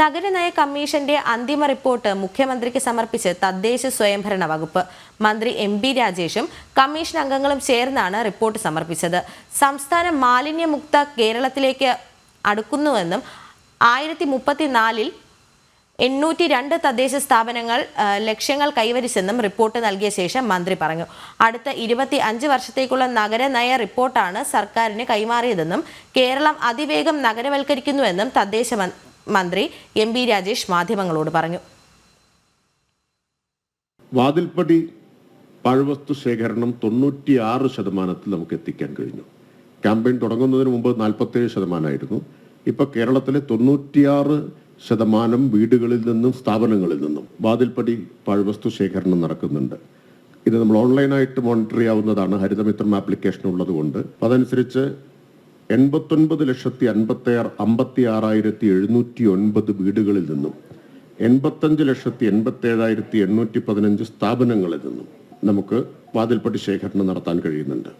നഗരനയ കമ്മീഷന്റെ അന്തിമ റിപ്പോർട്ട് മുഖ്യമന്ത്രിക്ക് സമർപ്പിച്ച് തദ്ദേശ സ്വയംഭരണ വകുപ്പ്. മന്ത്രി എം ബി രാജേഷും കമ്മീഷൻ അംഗങ്ങളും ചേർന്നാണ് റിപ്പോർട്ട് സമർപ്പിച്ചത്. സംസ്ഥാനം മാലിന്യമുക്ത കേരളത്തിലേക്ക് അടുക്കുന്നുവെന്നും ആയിരത്തി മുപ്പത്തിനാലിൽ എണ്ണൂറ്റി രണ്ട് തദ്ദേശ സ്ഥാപനങ്ങൾ ലക്ഷ്യങ്ങൾ കൈവരിച്ചെന്നും റിപ്പോർട്ട് നൽകിയ ശേഷം മന്ത്രി പറഞ്ഞു. അടുത്ത ഇരുപത്തി അഞ്ച് വർഷത്തേക്കുള്ള നഗരനയ റിപ്പോർട്ടാണ് സർക്കാരിന് കൈമാറിയതെന്നും കേരളം അതിവേഗം നഗരവൽക്കരിക്കുന്നുവെന്നും തദ്ദേശ മന്ത്രി എം ബി രാജേഷ് മാധ്യമങ്ങളോട് പറഞ്ഞു. വാതിൽപ്പടി പാഴ്വസ്തു ശേഖരണം തൊണ്ണൂറ്റിയാറ് ശതമാനത്തിൽ നമുക്ക് എത്തിക്കാൻ കഴിഞ്ഞു. ക്യാമ്പയിൻ തുടങ്ങുന്നതിന് മുമ്പ് നാൽപ്പത്തേഴ് ശതമാനമായിരുന്നു. ഇപ്പൊ കേരളത്തിലെ തൊണ്ണൂറ്റിയാറ് ശതമാനം വീടുകളിൽ നിന്നും സ്ഥാപനങ്ങളിൽ നിന്നും വാതിൽപ്പടി പാഴ്വസ്തു ശേഖരണം നടക്കുന്നുണ്ട്. ഇത് നമ്മൾ ഓൺലൈനായിട്ട് മോണിറ്റർ ചെയ്യാവുന്നതാണ്. ഹരിതമിത്രം ആപ്ലിക്കേഷൻ ഉള്ളതുകൊണ്ട്. അതനുസരിച്ച് എൺപത്തൊൻപത് ലക്ഷത്തി അൻപത്തി ആറ് അമ്പത്തി ആറായിരത്തി എഴുന്നൂറ്റി ഒൻപത് വീടുകളിൽ നിന്നും എൺപത്തഞ്ച് ലക്ഷത്തി എൺപത്തി ഏഴായിരത്തി എണ്ണൂറ്റി പതിനഞ്ച് സ്ഥാപനങ്ങളിൽ നിന്നും നമുക്ക് വാതിൽപ്പട്ടി ശേഖരണം നടത്താൻ കഴിയുന്നുണ്ട്.